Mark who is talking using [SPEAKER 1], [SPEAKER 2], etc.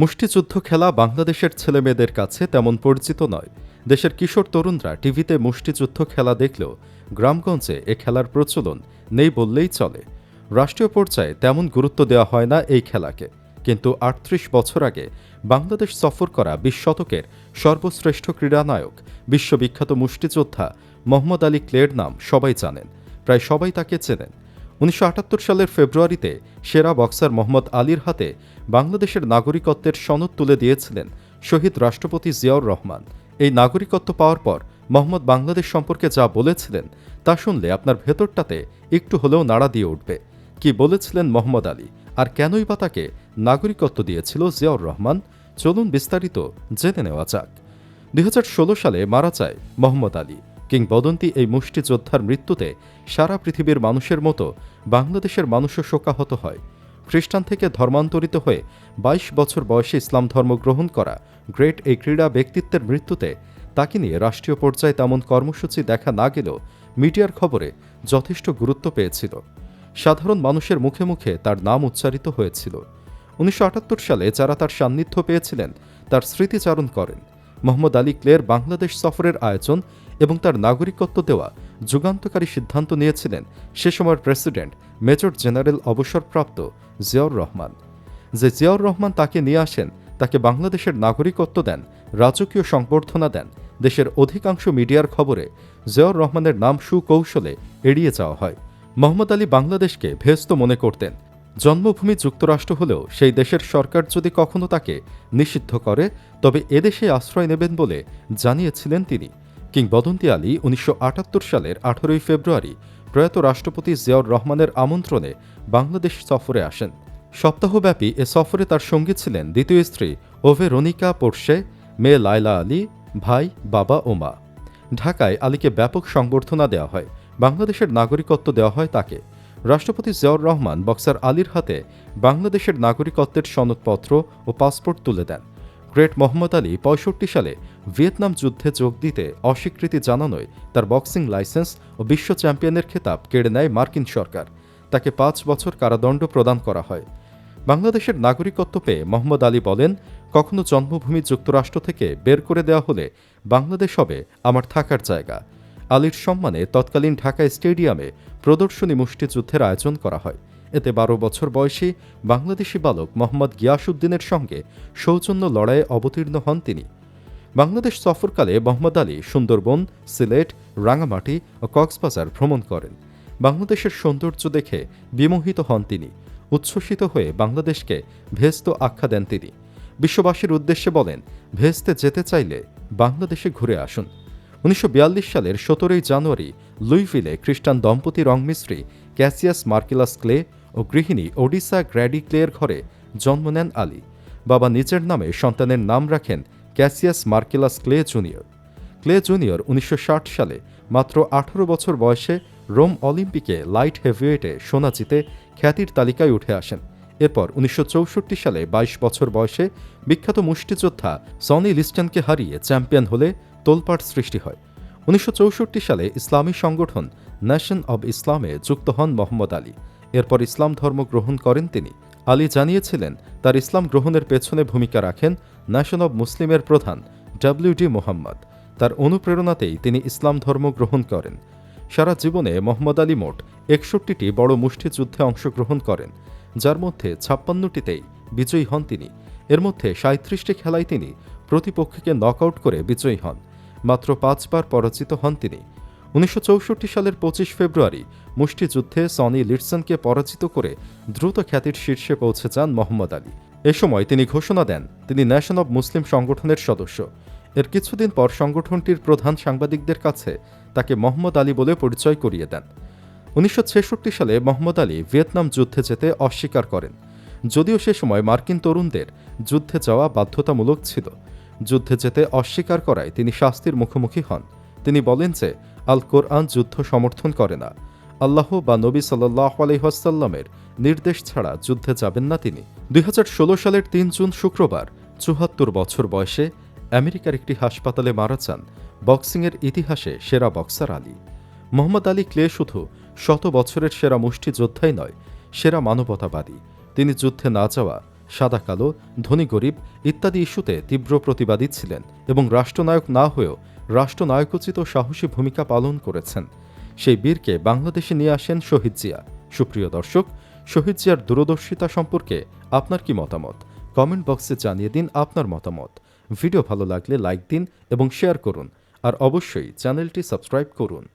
[SPEAKER 1] মুষ্টিযুদ্ধ খেলা বাংলাদেশের ছেলেমেয়েদের কাছে তেমন পরিচিত নয়। দেশের কিশোর তরুণরা টিভিতে মুষ্টিযুদ্ধ খেলা দেখলেও গ্রামগঞ্জে এ খেলার প্রচলন নেই বললেই চলে। রাষ্ট্রীয় পর্যায়ে তেমন গুরুত্ব দেওয়া হয় না এই খেলাকে। কিন্তু আটত্রিশ বছর আগে বাংলাদেশ সফর করা বিশ শতকের সর্বশ্রেষ্ঠ ক্রীড়ানায়ক, বিশ্ববিখ্যাত মুষ্টিযোদ্ধা মোহাম্মদ আলী ক্লের নাম সবাই জানেন। প্রায় সবাই তাকে চেনেন। উনিশশো আটাত্তর সালের ফেব্রুয়ারিতে সেরা বক্সার মোহাম্মদ আলীর হাতে বাংলাদেশের নাগরিকত্বের সনদ তুলে দিয়েছিলেন শহীদ রাষ্ট্রপতি জিয়াউর রহমান। এই নাগরিকত্ব পাওয়ার পর মোহাম্মদ বাংলাদেশ সম্পর্কে যা বলেছিলেন তা শুনলে আপনার ভেতরটাতে একটু হলেও নাড়া দিয়ে উঠবে। কি বলেছিলেন মোহাম্মদ আলী? আর কেনই বা তাকে নাগরিকত্ব দিয়েছিল জিয়াউর রহমান? চলুন বিস্তারিত জেনে নেওয়া যাক। দুই হাজার ষোলো সালে মারা যায় মোহাম্মদ আলী। কিংবদন্তি এই মুষ্টিযোদ্ধার মৃত্যুতে সারা পৃথিবীর মানুষের মতো বাংলাদেশের মানুষও শোকাহত হয়। খ্রিস্টান থেকে ধর্মান্তরিত হয়ে ২২ বছর বয়সে ইসলাম ধর্ম গ্রহণ করা গ্রেট এই ক্রীড়া ব্যক্তিত্বের মৃত্যুতে তাকে নিয়ে রাষ্ট্রীয় পর্যায়ে তেমন কর্মসূচি দেখা না গেলেও মিডিয়ার খবরে যথেষ্ট গুরুত্ব পেয়েছিল। সাধারণ মানুষের মুখে মুখে তার নাম উচ্চারিত হয়েছিল। উনিশশো আটাত্তর সালে যারা তার সান্নিধ্য পেয়েছিলেন, তার স্মৃতিচারণ করেন। মোহাম্মদ আলী ক্লের বাংলাদেশ সফরের আয়োজন এবং তার নাগরিকত্ব দেওয়া যুগান্তকারী সিদ্ধান্ত নিয়েছিলেন সে সময়ের প্রেসিডেন্ট মেজর জেনারেল অবসরপ্রাপ্ত জিয়াউর রহমান। যে জিয়াউর রহমান তাকে নিয়ে আসেন, তাকে বাংলাদেশের নাগরিকত্ব দেন, রাজকীয় সংবর্ধনা দেন, দেশের অধিকাংশ মিডিয়ার খবরে জিয়াউর রহমানের নাম সুকৌশলে এড়িয়ে যাওয়া হয়। মোহাম্মদ আলী বাংলাদেশকে ভেস্ত মনে করতেন। জন্মভূমি যুক্তরাষ্ট্র হলেও সেই দেশের সরকার যদি কখনো তাকে নিষিদ্ধ করে, তবে এদেশে আশ্রয় নেবেন বলে জানিয়েছিলেন তিনি। কিংবদন্তি আলী উনিশশো আটাত্তর সালের আঠারোই ফেব্রুয়ারি প্রয়াত রাষ্ট্রপতি জিয়াউর রহমানের আমন্ত্রণে বাংলাদেশ সফরে আসেন। সপ্তাহব্যাপী এ সফরে তার সঙ্গী ছিলেন দ্বিতীয় স্ত্রী ওভে রনিকা পোর্শে, মেয়ে লায়লা আলী, ভাই, বাবা ও মা। ঢাকায় আলীকে ব্যাপক সংবর্ধনা দেওয়া হয়, বাংলাদেশের নাগরিকত্ব দেওয়া হয় তাকে। রাষ্ট্রপতি জিয়াউর রহমান বক্সার আলীর হাতে বাংলাদেশের নাগরিকত্বের সনদপত্র ও পাসপোর্ট তুলে দেন। গ্রেট মোহাম্মদ আলী পঁয়ষট্টি সালে ভিয়েতনাম যুদ্ধে যোগ দিতে অস্বীকৃতি জানানোয় তার বক্সিং লাইসেন্স ও বিশ্ব চ্যাম্পিয়নের খেতাব কেড়ে নেয় মার্কিন সরকার। তাকে পাঁচ বছর কারাদণ্ড প্রদান করা হয়। বাংলাদেশের নাগরিকত্ব পেয়ে মোহাম্মদ আলী বলেন, কখনো জন্মভূমি যুক্তরাষ্ট্র থেকে বের করে দেওয়া হলে বাংলাদেশ হবে আমার থাকার জায়গা। আলীর সম্মানে তৎকালীন ঢাকা স্টেডিয়ামে প্রদর্শনী মুষ্টিযুদ্ধের আয়োজন করা হয়। এতে বারো বছর বয়সী বাংলাদেশি বালক মোহাম্মদ গিয়াসুদ্দিনের সঙ্গে সৌজন্য লড়াইয়ে অবতীর্ণ হন তিনি। বাংলাদেশ সফরকালে মোহাম্মদ আলী সুন্দরবন, সিলেট, রাঙামাটি ও কক্সবাজার ভ্রমণ করেন। বাংলাদেশের সৌন্দর্য দেখে বিমোহিত হন তিনি। উচ্ছ্বসিত হয়ে বাংলাদেশকে ভেস্ত আখ্যা দেন তিনি। বিশ্ববাসীর উদ্দেশ্যে বলেন, ভেস্তে যেতে চাইলে বাংলাদেশে ঘুরে আসুন। উনিশশো বিয়াল্লিশ সালের সতেরোই জানুয়ারি লুইভিলে খ্রিস্টান দম্পতি রংমিস্ত্রি ক্যাসিয়াস মার্কিলাস ক্লে ও গৃহিণী ওডিসা গ্র্যাডি ক্লের ঘরে জন্ম নেন আলী। বাবা নিজের নামে সন্তানের নাম রাখেন Cassius Marcellus Clay Junior. Clay Junior উনিশশো ষাট সালে মাত্র আঠারো বছর বয়সে রোম অলিম্পিকে লাইট হেভিওয়েটে সোনা জিতে খ্যাতির তালিকায় উঠে আসেন। এরপর উনিশশো চৌষট্টি সালে ২২ বছর বয়সে বিখ্যাত মুষ্টিযোদ্ধা সনি লিস্টনকে হারিয়ে চ্যাম্পিয়ন হলে তোলপাট সৃষ্টি হয়। উনিশশো চৌষট্টি সালে ইসলামী সংগঠন ন্যাশন অব ইসলামে যুক্ত হন মোহাম্মদ আলী। এরপর ইসলাম ধর্ম গ্রহণ করেন তিনি। আলী জানিয়েছিলেন, তার ইসলাম গ্রহণের পেছনে ভূমিকা রাখেন ন্যাশন অব মুসলিমের প্রধান ডব্লিউডি মোহাম্মদ তার অনুপ্রেরণাতেই তিনি ইসলাম ধর্ম গ্রহণ করেন। সারা জীবনে মোহাম্মদ আলী মোট একষট্টিটি বড় মুষ্টিযুদ্ধে অংশগ্রহণ করেন, যার মধ্যে ছাপ্পান্নটিতেই বিজয়ী হন তিনি। এর মধ্যে সাঁত্রিশটি খেলায় তিনি প্রতিপক্ষকে নকআউট করে বিজয়ী হন। মাত্র পাঁচবার পরাজিত হন তিনি। উনিশশো সালের পঁচিশ ফেব্রুয়ারি মুষ্টিযুদ্ধে সনি লিটসনকে পরাজিত করে দ্রুত খ্যাতির শীর্ষে পৌঁছে যান মোহাম্মদ আলী। এ সময় তিনি ঘোষণা দেন, তিনি ন্যাশন অব মুসলিম সংগঠনের সদস্য। এর কিছুদিন পর সংগঠনটির প্রধান সাংবাদিকদের কাছে তাকে মোহাম্মদ আলী বলে পরিচয় করিয়ে দেন। উনিশশো ছেষট্টি সালে মোহাম্মদ আলী ভিয়েতনাম যুদ্ধে যেতে অস্বীকার করেন। যদিও সে সময় মার্কিন তরুণদের যুদ্ধে যাওয়া বাধ্যতামূলক ছিল। যুদ্ধে যেতে অস্বীকার করায় তিনি শাস্তির মুখোমুখি হন। তিনি বলেন যে আল কোরআন যুদ্ধ সমর্থন করে না। আল্লাহ বা নবী সাল্লাহ আলহাসাল্লামের নির্দেশ ছাড়া যুদ্ধে যাবেন না তিনি। দুই সালের তিন জুন শুক্রবার চুহাত্তর বছর বয়সে আমেরিকার একটি হাসপাতালে মারা যান বক্সিংয়ের ইতিহাসে সেরা boxer Ali. Muhammad Ali Clay শুধু শত বছরের সেরা মুষ্টিযোদ্ধাই নয়, সেরা মানবতাবাদী। তিনি যুদ্ধে না যাওয়া, সাদা কালো, ধনী গরিব ইত্যাদি ইস্যুতে তীব্র প্রতিবাদী ছিলেন এবং রাষ্ট্রনায়ক না হয়েও রাষ্ট্রনায়কোচিত সাহসী ভূমিকা পালন করেছেন। সেই বীরকে বাংলাদেশে নিয়ে আসেন শহীদ জিয়া। সুপ্রিয় দর্শক, শহীদ জিয়ার দূরদর্শিতা সম্পর্কে আপনার কি মতামত? কমেন্ট বক্সে জানিয়ে দিন আপনার মতামত। ভিডিও ভালো লাগলে লাইক দিন এবং শেয়ার করুন। আর অবশ্যই চ্যানেলটি সাবস্ক্রাইব করুন।